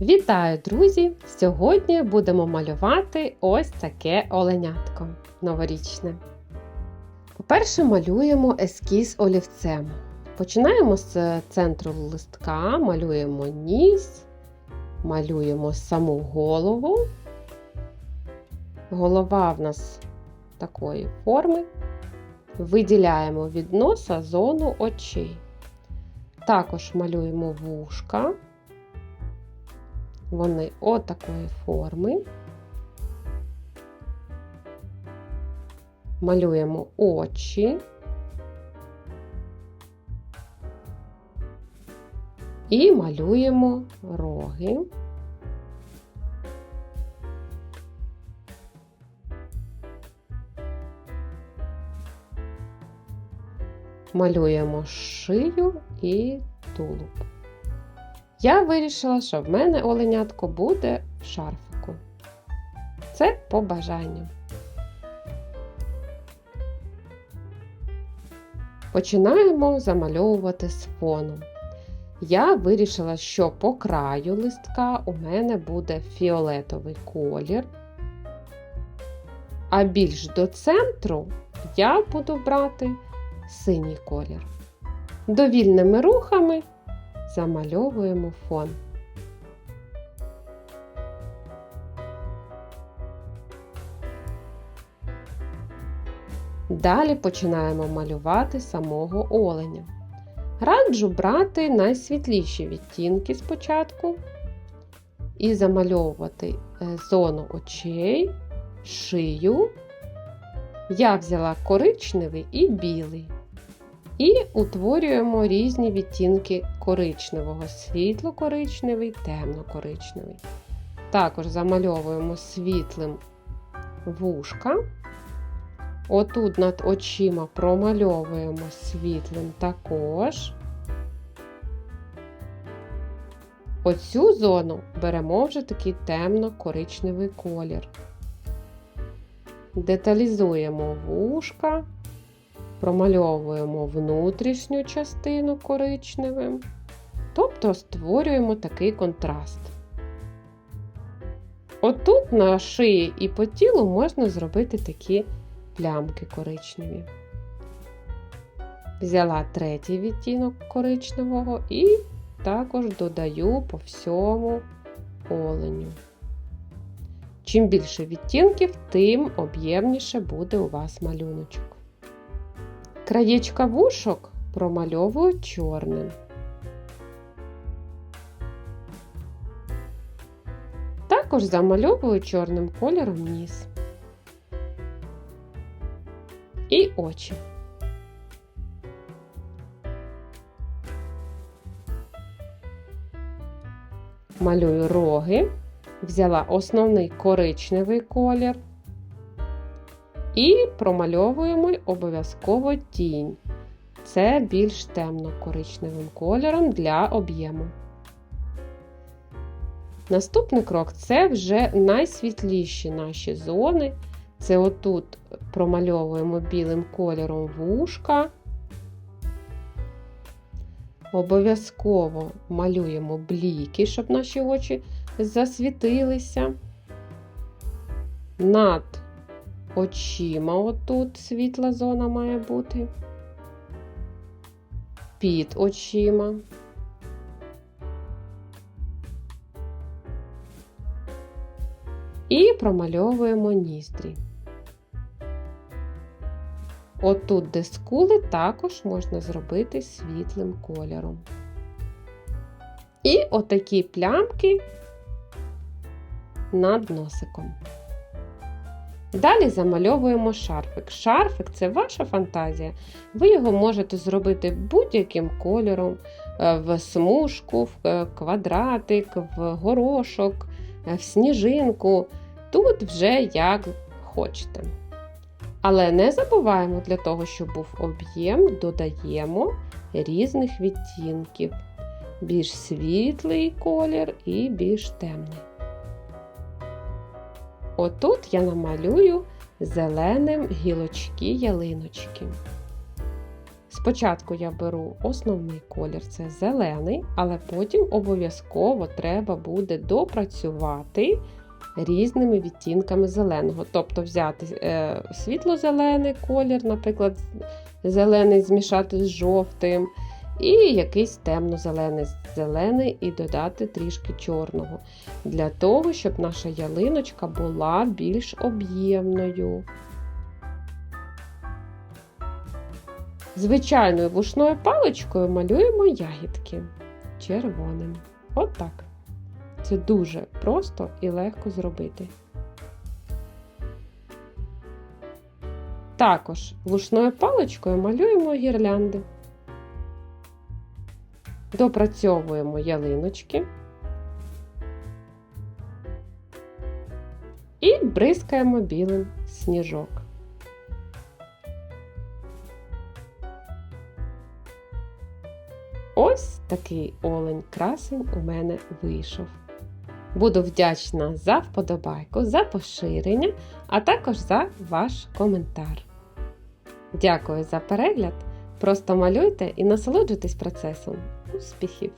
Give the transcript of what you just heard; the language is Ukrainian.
Вітаю, друзі! Сьогодні будемо малювати ось таке оленятко новорічне. По-перше, малюємо ескіз олівцем. Починаємо з центру листка, малюємо ніс, малюємо саму голову. Голова в нас такої форми. Виділяємо від носа зону очей. Також малюємо вушка. Вони отакої форми. Малюємо очі. І малюємо роги. Малюємо шию і тулуб. Я вирішила, що в мене оленятко буде в шарфику. Це по бажанню. Починаємо замальовувати з фоном. Я вирішила, що по краю листка у мене буде фіолетовий колір, а більш до центру я буду брати синій колір. Довільними рухами замальовуємо фон. Далі починаємо малювати самого оленя. Раджу брати найсвітліші відтінки спочатку і замальовувати е, зону очей, шию. Я взяла коричневий і білий. І утворюємо різні відтінки коричневого, світло-коричневий, темно-коричневий. Також замальовуємо світлим вушка. Отут над очима промальовуємо світлим також. Оцю зону беремо вже такий темно-коричневий колір. Деталізуємо вушка промальовуємо внутрішню частину коричневим, тобто створюємо такий контраст. Отут на шиї і по тілу можна зробити такі плямки коричневі. Взяла третій відтінок коричневого і також додаю по всьому оленю. Чим більше відтінків, тим об'ємніше буде у вас малюночок. Краєчка вушок промальовую чорним. Також замальовую чорним кольором ніс. І очі. Малюю роги, взяла основний коричневий колір. І промальовуємо обов'язково тінь. Це більш темно-коричневим кольором для об'єму. Наступний крок це вже найсвітліші наші зони. Це отут промальовуємо білим кольором вушка. Обов'язково малюємо бліки, щоб наші очі засвітилися. Над очима отут світла зона має бути. Під очима. І промальовуємо ніздрі. Отут, де скули, також можна зробити світлим кольором. І отакі плямки над носиком. Далі замальовуємо шарфик. Шарфик це ваша фантазія. Ви його можете зробити будь-яким кольором, е, в смужку, в е, квадратик, в горошок, е, в сніжинку. Тут вже як хочете. Але не забуваємо, для того, щоб був об'єм, додаємо різних відтінків. Більш світлий колір і більш темний. Отут я намалюю зеленим гілочки ялиночки. Спочатку я беру основний колір це зелений, але потім обов'язково треба буде допрацювати різними відтінками зеленого. Тобто взяти е, світло-зелений колір, наприклад, зелений змішати з жовтим, і якийсь темно-зелений зелений і додати трішки чорного. Для того, щоб наша ялиночка була більш об'ємною. Звичайною вушною паличкою малюємо ягідки червоним. Отак. Це дуже просто і легко зробити. Також вушною паличкою малюємо гірлянди. Допрацьовуємо ялиночки і бризкаємо білим сніжок. Ось такий олень красень у мене вийшов. Буду вдячна за вподобайку, за поширення, а також за ваш коментар. Дякую за перегляд! Просто малюйте і насолоджуйтесь процесом. Успіхів!